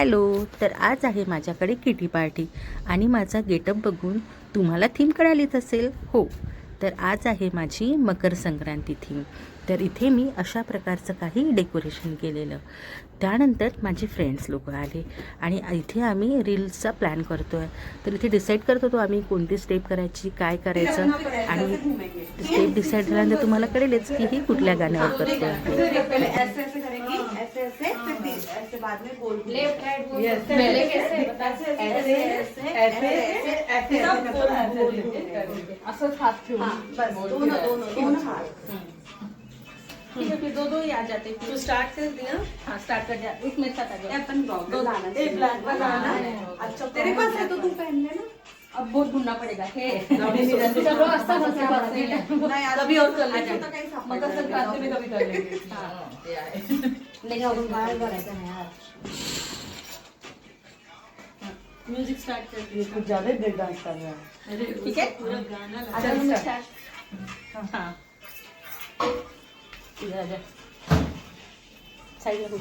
Hello तर आज आहे माझ्याकडे किटी पार्टी आणि माझा गेटअप बघून तुम्हाला थीम कळालीच असेल हो तर आज आहे माझी मकर संक्रांती थीम तर इथे मी अशा प्रकारचं काही डेकोरेशन केलेलं त्यानंतर माझे फ्रेंड्स लोक आले आणि इथे आम्ही रील्सचा प्लॅन करतो आहे तर इथे डिसाईड करत होतो आम्ही कोणती स्टेप करायची काय करायचं आणि स्टेप डिसाईड झाल्यानंतर तुम्हाला कळेलच की ही कुठल्या गाण्यावर करतो आहे ऐसे ऐसे फिर बीच ऐसे बाद में गोल लेफ़्ट राइट बोल Yes. पहले कैसे बता ऐसे ऐसे ऐसे ऐसे ऐसे सब गोल गोल गोल असंच हात ठेवून हाँ, बस दोनों दोनों दोनों हाथ ठीक है फिर दो दो ही आ जाते तू स्टार्ट कर दिया हाँ स्टार्ट कर दिया एक मेरे साथ आ जाओ अपन दो black बनाना बनाना। अच्छा तेरे पास है तो तू पहन लेना बहुत ढूंढना पड़ेगा हे? नहीं, चलो अच्छा नहीं कभी और कर लेंगे। तो कभी कर लेंगे। हाँ, नहीं अब बाहर नाही यार। म्युझिक स्टार्ट कर ये कुछ ज़्यादा ब्रेक डांस कर रहा है। ठीक है? आ जाओ तुम स्टार्ट हाँ। इधर आ जा। साइड में कुछ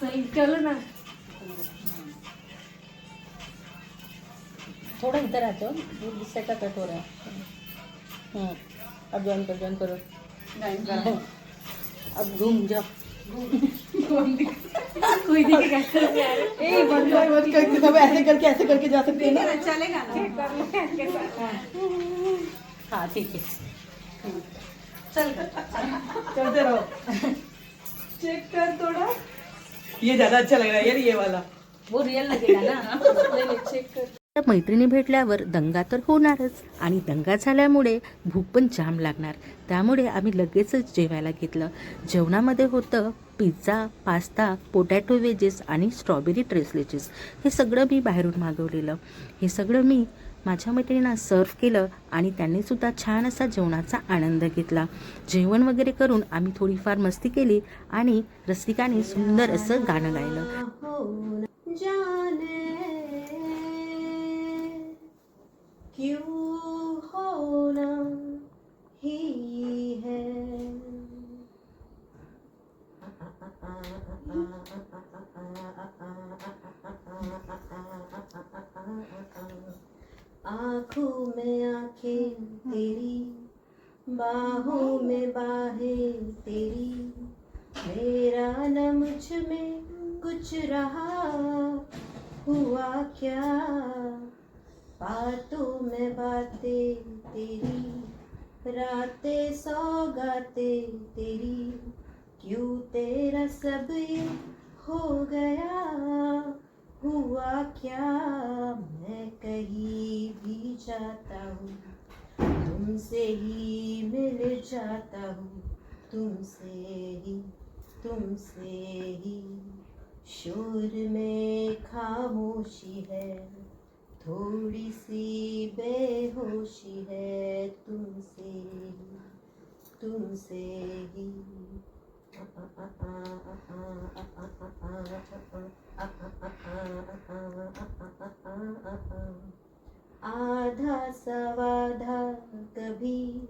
सही। चलो ना। थोड़ा इधर आ जाओ वो इस का कट हो. रहा है अब ज्वाइन करो. ज्वाइन करो अब घूम जाओ कोई कर ऐसे करके ऐसे करके जा सकते हैं ना चलेगा ना हाँ ठीक है चल चलते रहो. चेक कर थोड़ा. ये ज़्यादा अच्छा लग रहा है यार ये वाला. वो रियल लगेगा ना. चेक कर. तर मैत्रिणी भेटल्यावर दंगा तर होणारच. आणि दंगा झाल्यामुळे भूक पण जाम लागणार. त्यामुळे आम्ही लगेचच जेवायला घेतलं. जेवणामध्ये होतं पिझ्झा पास्ता पोटॅटो वेजेस आणि स्ट्रॉबेरी ट्रेसलेचेस हे सगळं मी बाहेरून मागवलेलं. हे सगळं मी माझ्या मैत्रिणींना सर्व केलं आणि त्यांनीसुद्धा छान असा जेवणाचा आनंद घेतला. जेवण वगैरे करून आम्ही थोडीफार मस्ती केली आणि रसिकाने सुंदर असं गाणं गायलं. हो क्यों होना ही है? आँखों में आँखें तेरी, बाहों में बाहें तेरी। मेरा न मुझमें कुछ रहा, हुआ क्या? बातों तेरी। रातें सौगातें तेरी। क्यों तेरा सब ये हो गया? हुआ क्या? मैं कहीं भी जाता हूँ। तुमसे ही मिल जाता हूँ। तुमसे ही तुमसे ही। शोर में खामोशी है। थोड़ी सी बेहोशी है तुमसे तुमसे ही। आधा सवाधा कभी,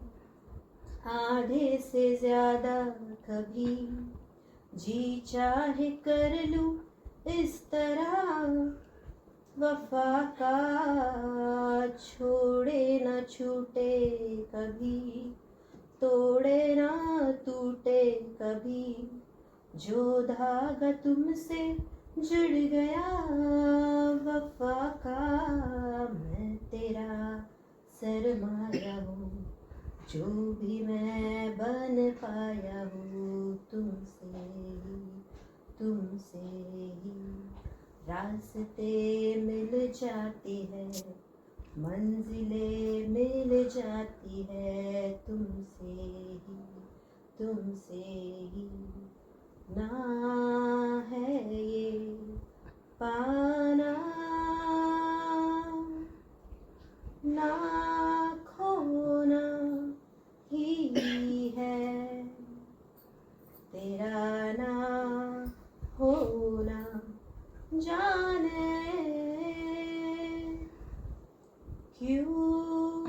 आधे से ज़्यादा कभी। जी चाहे कर लूँ इस तरह वफा का छोड़े न छूटे कभी, तोड़े ना टूटे कभी। जो धागा तुमसे जुड़ गया, वफा का मैं तेरा सरमाया हूँ। जो भी मैं बन पाया हूँ तुमसे तुमसे रास्ते मिल जाती है, मंजिलें मिल जाती है, तुमसे ही तुमसे ही। ना है ये पाना, ना खोना ही है। तेरा ना जाने। क्यों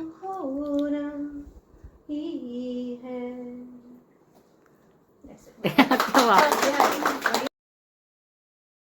ही है? तो